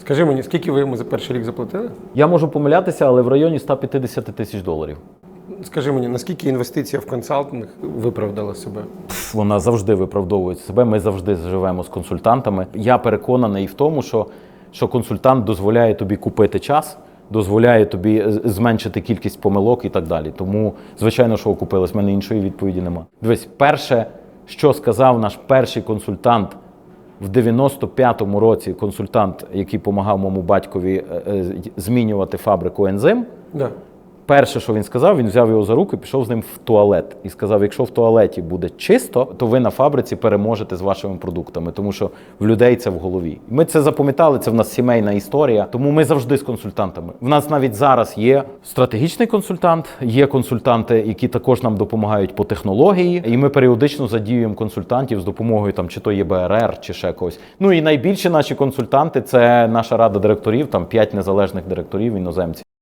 Скажи мені, скільки ви йому за перший рік заплатили? Я можу помилятися, але в районі 150 тисяч доларів. Скажи мені, наскільки інвестиція в консалтинг виправдала себе? Пф, Вона завжди виправдовує себе. Ми завжди живемо з консультантами. Я переконаний в тому, що, що консультант дозволяє тобі купити час, дозволяє тобі зменшити кількість помилок і так далі. Тому, звичайно, що окупились. В мене іншої відповіді нема. Дивись, перше, що сказав наш перший консультант в 95-му році, консультант, який допомагав моєму батькові е, е, змінювати фабрику ензим. Да. Перше, що він сказав, він взяв його за руку і пішов з ним в туалет. І сказав: якщо в туалеті буде чисто, то ви на фабриці переможете з вашими продуктами, тому що в людей це в голові. Ми це запам'ятали, це в нас сімейна історія. Тому ми завжди з консультантами. В нас навіть зараз є стратегічний консультант, є консультанти, які також нам допомагають по технології, і ми періодично задіюємо консультантів з допомогою там чи то ЄБРР, чи ще когось. Ну і найбільші наші консультанти це наша рада директорів, там п'ять незалежних директорів іноземців.